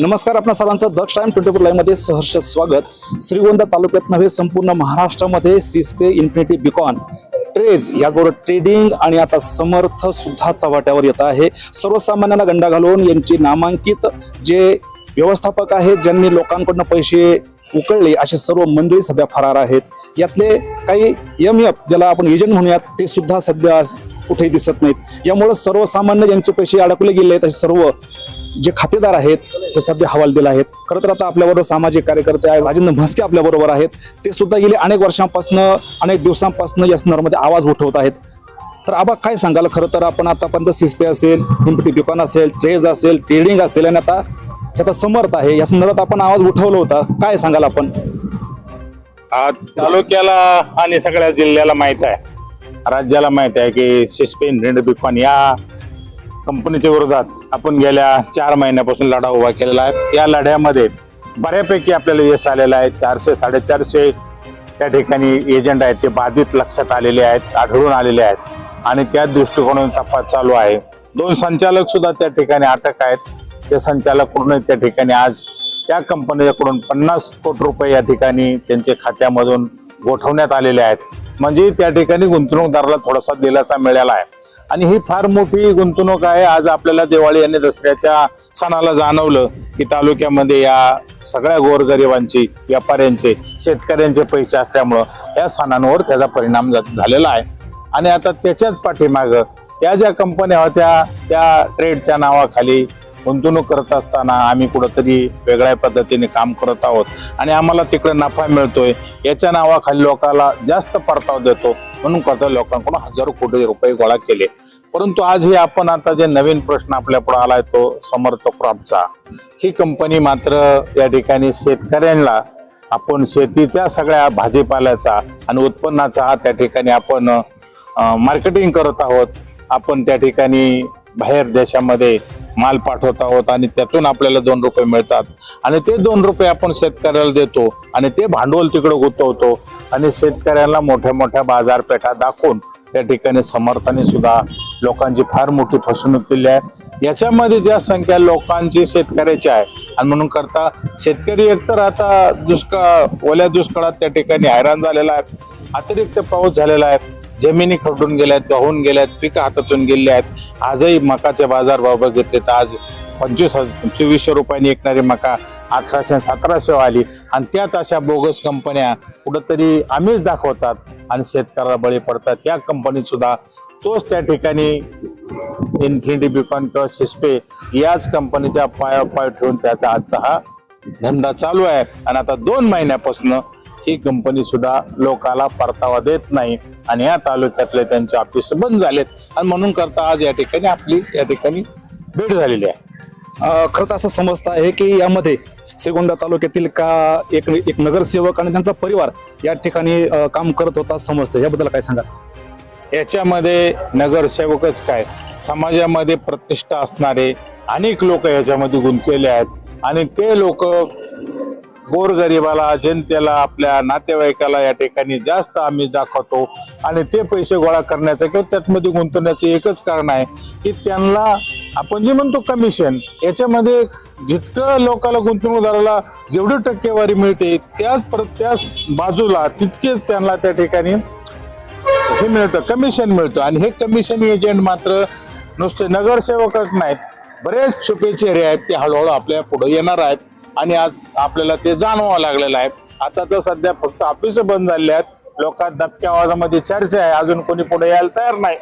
नमस्कार आपण सर्वांचं दक्ष टाइम ट्वेंटी फोर लाईव्हमध्ये सहर्ष स्वागत. श्रीगोंदा तालुक्यात नव्हे संपूर्ण महाराष्ट्रामध्ये सिस्पे इन्फिनिटी बिकॉन ट्रेज याचबरोबर ट्रेडिंग आणि आता समर्थ सुद्धा चव्हाट्यावर येत आहे. सर्वसामान्यांना गंडा घालून यांची नामांकित जे व्यवस्थापक आहेत ज्यांनी लोकांकडून पैसे उकळले असे सर्व मंडळी सध्या फरार आहेत. यातले काही एम एफ ज्याला आपण एजंट म्हणूयात ते सुद्धा सध्या कुठेही दिसत नाहीत. यामुळे सर्वसामान्य ज्यांचे पैसे अडकले गेले आहेत असे सर्व जे खातेदार आहेत हे सध्या हवालदिल आहेत. खरं तर आता आपल्याबरोबर सामाजिक कार्यकर्ते आहेत. राजेंद्र म्हस्के आपल्याबरोबर आहेत. ते सुद्धा गेले अनेक वर्षांपासून अनेक दिवसांपासून या संदर्भामध्ये आवाज उठवत आहेत. तर आबा काय सांगाल? खरं तर आपण आतापर्यंत सिस्पे असेल इम्पिटी दुकान असेल ट्रेज असेल ट्रेडिंग असेल आणि आता त्याचा समर्थ आहे. या संदर्भात आपण आवाज उठवला होता. काय सांगाल आपण? तालुक्याला आणि सगळ्या जिल्ह्याला माहीत आहे. राज्याला माहीत आहे की सिस्पेन रेंड बिकॉन या कंपनीच्या विरोधात आपण गेल्या चार महिन्यापासून लढा उभा केलेला आहे. या लढ्यामध्ये बऱ्यापैकी आपल्याला यश आलेलं आहे. चारशे साडेचारशे त्या ठिकाणी एजंट आहेत. ते बाधित लक्षात आलेले आहेत आढळून आलेले आहेत. आणि त्या दृष्टिकोनातून तपास चालू आहे. दोन संचालक सुद्धा त्या ठिकाणी अटक आहेत. ते संचालक त्या ठिकाणी आज त्या कंपनीकडून पन्नास कोटी रुपये या ठिकाणी त्यांच्या खात्यामधून गोठवण्यात आलेले आहेत. म्हणजे त्या ठिकाणी गुंतवणूकदाराला थोडासा दिलासा मिळाला आहे. आणि ही फार मोठी गुंतवणूक आहे. आज आपल्याला दिवाळी आणि दसऱ्याच्या सणाला जाणवलं की तालुक्यामध्ये या सगळ्या गोरगरिबांची व्यापाऱ्यांचे शेतकऱ्यांचे पैसे असल्यामुळं या सणांवर त्याचा परिणाम झा- झालेला आहे. आणि आता त्याच्याच पाठीमागं या ज्या कंपन्या होत्या त्या ट्रेडच्या नावाखाली गुंतवणूक करत असताना आम्ही कुठंतरी वेगळ्या पद्धतीने काम करत आहोत. आणि आम्हाला तिकडे नफा मिळतोय. याच्या नावाखाली लोकांना जास्त परताव देतो. म्हणून करता लोकांकडून हजारो कोटी रुपये गोळा केले. परंतु आज हे आपण आता जे नवीन प्रश्न आपल्या पुढे आलाय तो समर्थ क्रॉपचा ही कंपनी मात्र या ठिकाणी शेतकऱ्यांना आपण शेतीच्या सगळ्या भाजीपाल्याचा आणि उत्पन्नाचा हा त्या ठिकाणी आपण मार्केटिंग करत आहोत. आपण त्या ठिकाणी बाहेर देशामध्ये माल पाठवत आहोत आणि त्यातून आपल्याला दोन रुपये मिळतात. आणि ते दोन रुपये आपण शेतकऱ्याला देतो आणि ते भांडवल तिकडे गुंतवतो आणि शेतकऱ्यांना मोठ्या मोठ्या बाजारपेठा दाखवून त्या ठिकाणी समर्थाने सुद्धा लोकांची फार मोठी फसवणूक केली आहे. याच्यामध्ये ज्या संख्या लोकांची शेतकऱ्याची आहे आणि म्हणून करता शेतकरी एकतर आता दुष्काळ ओल्या दुष्काळात त्या ठिकाणी हैराण झालेला आहे अतिरिक्त पाऊस झालेला आहे. जमिनी खरडून गेल्यात वाहून गेल्यात पिकं हातातून गेले आहेत आजही मकाचे बाजार भाव बघितले तर आज पंचवीस हजार चोवीसशे रुपयांनी विकणारी मका अठराशे सतराशे आली आणि त्यात अशा बोगस कंपन्या कुठंतरी आम्हीच दाखवतात आणि शेतकऱ्याला बळी पडतात. या कंपनीत सुद्धा तोच त्या ठिकाणी इन्फिनिटी बिकॉन किंवा सिस्पे याच कंपनीच्या पाया पाय ठेवून त्याचा आजचा हा धंदा चालू आहे. आणि आता दोन महिन्यापासून ही कंपनी सुद्धा लोकाला परतावा देत नाही. आणि या तालुक्यातले त्यांचे ऑफिस बंद झालेत. आणि म्हणून करता आज या ठिकाणी आपली या ठिकाणी भेट झालेली आहे. खरं तर असं समजतं आहे की यामध्ये श्रीगोंदा तालुक्यातील का एक एक नगरसेवक आणि त्यांचा परिवार या ठिकाणी काम करत होता समजतं. याबद्दल काय सांगा याच्यामध्ये नगरसेवकच काय? समाजामध्ये प्रतिष्ठा असणारे अनेक लोक याच्यामध्ये गुंतलेले आहेत. आणि ते लोक गोरगरिबाला जनतेला आपल्या नातेवाईकाला या ठिकाणी जास्त आम्ही दाखवतो. आणि ते पैसे गोळा करण्याचं किंवा त्यातमध्ये गुंतवण्याचं एकच कारण आहे की त्यांना आपण जे म्हणतो कमिशन याच्यामध्ये जितकं लोकाला गुंतवणूकदाराला जेवढी टक्केवारी मिळते त्याच प्र त्याच बाजूला तितकेच त्यांना त्या ठिकाणी हे मिळतं कमिशन मिळतं. आणि हे कमिशन एजंट मात्र नुसते नगरसेवकच नाहीत. बरेच छुपे चेहरे आहेत ते हळूहळू आपल्या पुढे येणार आहेत. आणि आज आपल्याला ते जाणवावं लागलेलं आहे. आता तर सध्या फक्त ऑफिस बंद झाले आहेत. लोकात दबक्या आवाजामध्ये चर्चा आहे. अजून कोणी पुढे यायला तयार नाही.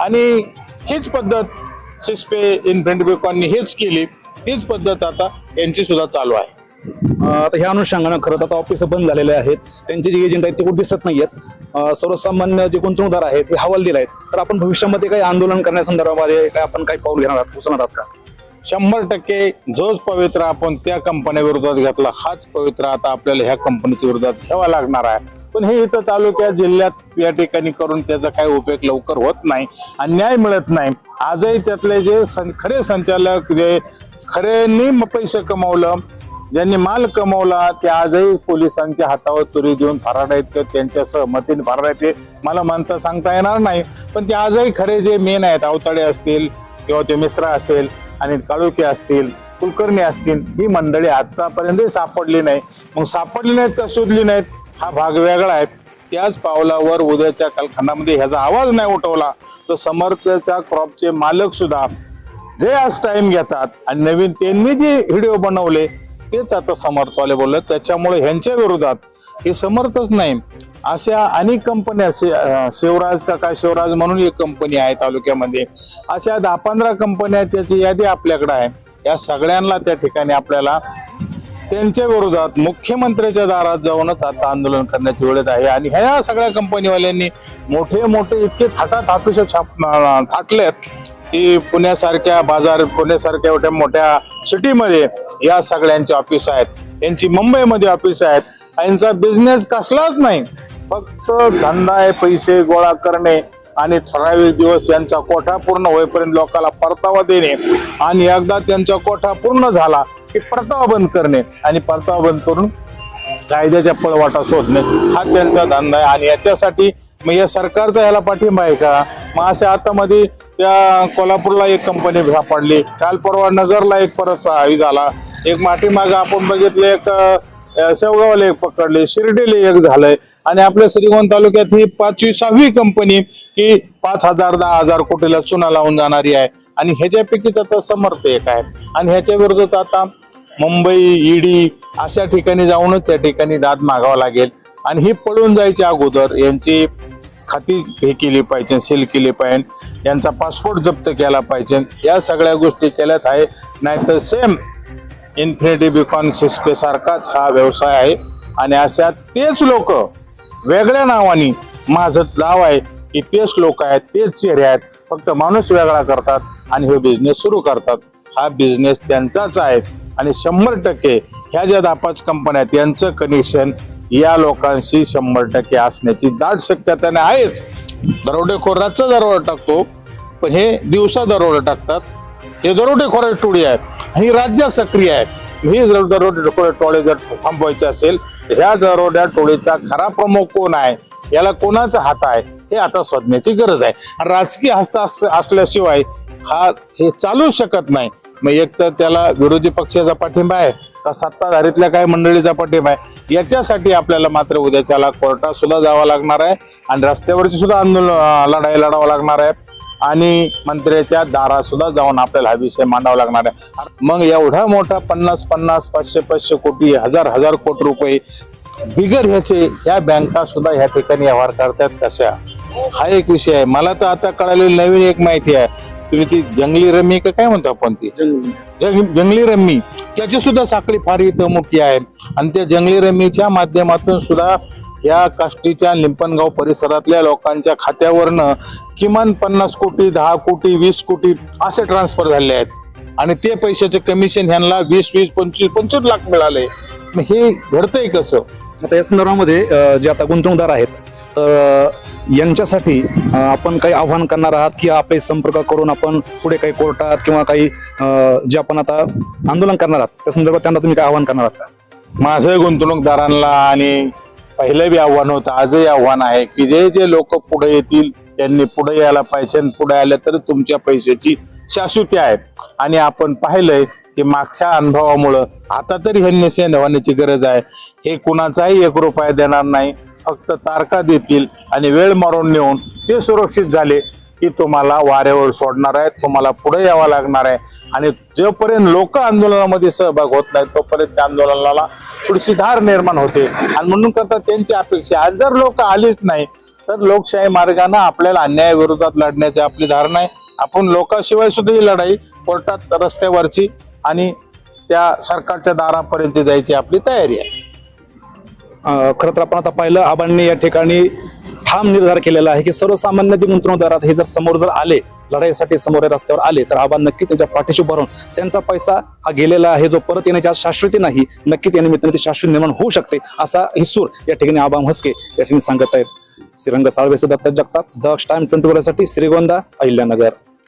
आणि हीच पद्धत सिस्पे इन्फ्रेंटबिकॉननी हेच केली. हीच पद्धत आता यांची सुद्धा चालू आहे. आता ह्या अनुषंगानं खरं तर आता ऑफिस बंद झालेले आहेत. त्यांचे जे एजंट आहेत ते कुठे दिसत नाहीयेत. सर्वसामान्य जे गुंतवणूकदार आहेत ते हवाल दिला आहेत. तर आपण भविष्यामध्ये काही आंदोलन करण्यासंदर्भामध्ये काय आपण काही पाऊल घेणार आहात उचलणार आहात का? शंभर टक्के जोच पवित्र आपण त्या कंपन्या विरोधात घेतला. हाच पवित्र आता आपल्याला ह्या कंपनीच्या विरोधात घ्यावा लागणार आहे. पण हे इथं तालुक्यात जिल्ह्यात या ठिकाणी करून त्याचा काही उपयोग लवकर होत नाही. आणि न्याय मिळत नाही. आजही त्यातले जे सं- खरे संचालक जे खऱ्यांनी पैसे कमवलं ज्यांनी माल कमवला ते आजही पोलिसांच्या हातावर तुरी देऊन फरार आहेत. किंवा त्यांच्या सहमतीने फरार आहेत ते मला म्हणता सांगता येणार नाही. पण ते आजही खरे जे मेन आहेत अवताडे असतील किंवा ते मिश्रा असेल आणि काळुके असतील कुलकर्णी असतील ही मंडळी आतापर्यंत सापडली नाही. मग सापडली नाहीत का शोधली नाहीत? हा भाग वेगळा आहे. त्याच पावलावर उद्याच्या कालखंडामध्ये ह्याचा आवाज नाही उठवला तर समर्थच्या क्रॉपचे मालक सुद्धा जे आज टाइम घेतात आणि नवीन त्यांनी जे व्हिडिओ बनवले तेच आता समर्थवाले बोलले. त्याच्यामुळे ह्यांच्या विरोधात हे समर्थच नाही. अशा अनेक कंपन्या शे- शिवराज काका शिवराज म्हणून एक कंपनी आहे तालुक्यामध्ये. अशा दहा पंधरा कंपन्या त्याची यादी आपल्याकडे आहे. या सगळ्यांना त्या ठिकाणी आपल्याला त्यांच्या विरोधात मुख्यमंत्र्याच्या दारात जाऊनच आता आंदोलन करण्याची वेळेत आहे. आणि ह्या सगळ्या कंपनीवाल्यांनी मोठे मोठे इतके थाटात ऑफिस छाप थाटलेत की पुण्यासारख्या बाजार पुण्यासारख्या मोठ्या मोठ्या सिटीमध्ये या सगळ्यांचे ऑफिस आहेत. यांची मुंबईमध्ये ऑफिस आहेत. यांचा बिझनेस कसलाच नाही. फक्त धंदा आहे पैसे गोळा करणे आणि ठराविक दिवस त्यांचा कोठा पूर्ण होईपर्यंत लोकांना परतावा देणे आणि एकदा त्यांचा कोठा पूर्ण झाला की परतावा बंद करणे आणि परतावा बंद करून कायद्याच्या पळवाटा शोधणे. हा त्यांचा धंदा आहे आणि याच्यासाठी मग या सरकारचा याला पाठिंबा आहे का? मग अशा आता त्या कोल्हापूरला एक कंपनी सापडली. काल परवा नगरला एक परत हे झाला. एक माठीमागं आपण बघितलं एक अं, शेवगावला एक पकडले शिर्डीला एक झालंय. आणि आपल्या श्रीगोंद तालुक्यात ही पाचवी सहावी कंपनी ही पाच हजार दहा हजार कोटीला चुना लावून जाणारी आहे. आणि ह्याच्यापैकीच आता समर्थ एक आहे. आणि ह्याच्या विरोधात आता मुंबई ईडी अशा ठिकाणी जाऊनच त्या ठिकाणी दाद मागावा लागेल. आणि ही पळून जायच्या अगोदर यांची खाती हे केली पाहिजे सील केली पाहिजे यांचा पासपोर्ट जप्त केला पाहिजे. या सगळ्या गोष्टी केल्यात आहे. नाहीतर सेम इन्फिनिटी बिकॉन सिस्पे सारखाच हा व्यवसाय आहे. आणि अशा तेच लोक वेगळ्या नावाने माझं नाव आहे. की तेच लोक आहेत तेच चेहरे आहेत. फक्त माणूस वेगळा करतात आणि हे बिझनेस सुरू करतात. हा बिझनेस त्यांचाच आहे. आणि शंभर टक्के ह्या ज्या दापाच कंपन्या आहेत यांचं कनेक्शन या लोकांशी शंभर टक्के असण्याची दाट शक्यता नाही आहेच. दरोडेखोर रातचा दरोडा टाकतो पण हे दिवसा दरोडा टाकतात. हे दरोडेखोर टोळी आहेत आणि राज्यात सक्रिय आहे ही जर दरोडेखोर टोळे जर थांबवायचे असेल तर ह्या दरोड्या टोळीचा खरा प्रमुख कोण आहे? याला कोणाचा हात आहे? हे आता शोधण्याची गरज आहे. आणि राजकीय हस्त अस- असल्याशिवाय हा हे चालूच शकत नाही. मग एक तर त्याला विरोधी पक्षाचा पाठिंबा आहे. सत्ताधारीतल्या काही मंडळीचा पाठिंबा आहे? याच्यासाठी आपल्याला मात्र उद्या त्याला कोर्टात सुद्धा जावं लागणार आहे आणि रस्त्यावरची सुद्धा आंदोलन लढाई लढावं लागणार आहे. आणि मंत्र्याच्या दारात सुद्धा जाऊन आपल्याला हा विषय मांडावा लागणार आहे. मग एवढा मोठा पन्नास पन्नास पाचशे पाचशे कोटी हजार हजार कोटी रुपये बिगर ह्याचे या बँका सुद्धा ह्या ठिकाणी व्यवहार करतात कशा? हा एक विषय आहे. मला तर आता कळालेली नवीन एक माहिती आहे. तुम्ही ती जंगली रम्मी का काय म्हणतो आपण ती? जंग- जंगली रम्मी. त्याची सुद्धा साखळी फार इथं मोठी आहे. आणि त्या जंगली रमीच्या माध्यमातून सुद्धा या काष्टीच्या लिंपणगाव परिसरातल्या लोकांच्या खात्यावरनं किमान पन्नास कोटी दहा कोटी वीस कोटी असे ट्रान्सफर झाले आहेत. आणि ते पैशाचे कमिशन ह्यांना वीस वीस पंचवीस पंचवीस लाख मिळाले. मग हे घडतंय कसं? आता या संदर्भामध्ये जे आता गुंतवणूकदार आहेत तर यांच्यासाठी आपण काही आव्हान करणार आहात की आपले संपर्क करून आपण पुढे काही कोर्टात किंवा काही जे आपण आता आंदोलन करणार आहात त्या संदर्भात त्यांना तुम्ही काय आव्हान करणार आहात का? माझं गुंतवणूकदारांना आणि पहिलं बी आव्हान होतं आजही आव्हान आहे की जे जे लोक पुढे येतील त्यांनी पुढे यायला पाहिजे आणि पुढे आलं तर तुमच्या पैशाची शाश्वती आहे. आणि आपण पाहिलंय की मागच्या अनुभवामुळं आता तरी ह्यांनी सेंड होण्याची गरज आहे. हे कुणाचाही एक रुपया देणार नाही. फक्त तारखा देतील आणि वेळ मारून नेऊन ते सुरक्षित झाले की तुम्हाला वाऱ्यावर सोडणार आहेत तुम्हाला पुढे यावं लागणार आहे. आणि जोपर्यंत लोक आंदोलनामध्ये सहभाग होत नाही तोपर्यंत त्या आंदोलनाला थोडीशी धार निर्माण होते. आणि म्हणून करता त्यांची अपेक्षा आज जर लोक आलीच नाही तर लोकशाही मार्गाने आपल्याला अन्यायाविरोधात लढण्याची आपली धारणा आहे. आपण लोकांशिवाय सुद्धा ही लढाई कोर्टात रस्त्यावरची आणि त्या सरकारच्या दारापर्यंत जायची आपली तयारी आहे. खरं तर आपण आता पाहिलं आबांनी या ठिकाणी ठाम निर्धार केलेला आहे की सर्वसामान्य जे गुंतवणूकदारात हे जर समोर जर आले लढाईसाठी समोर या रस्त्यावर आले तर आबा नक्कीच त्यांच्या पाठीशी भरून त्यांचा पैसा हा गेलेला आहे जो परत येण्याची आज शाश्वती नाही नक्कीच या निमित्ताने ती शाश्वत निर्माण होऊ शकते असा हिसूर या ठिकाणी आबा म्हस्के या ठिकाणी सांगत आहेत. श्रीरंग साळवेचे दत्त जगताप दक्ष टाइम ट्वेंटी साठी श्रीगोंदा अहिल्यानगर.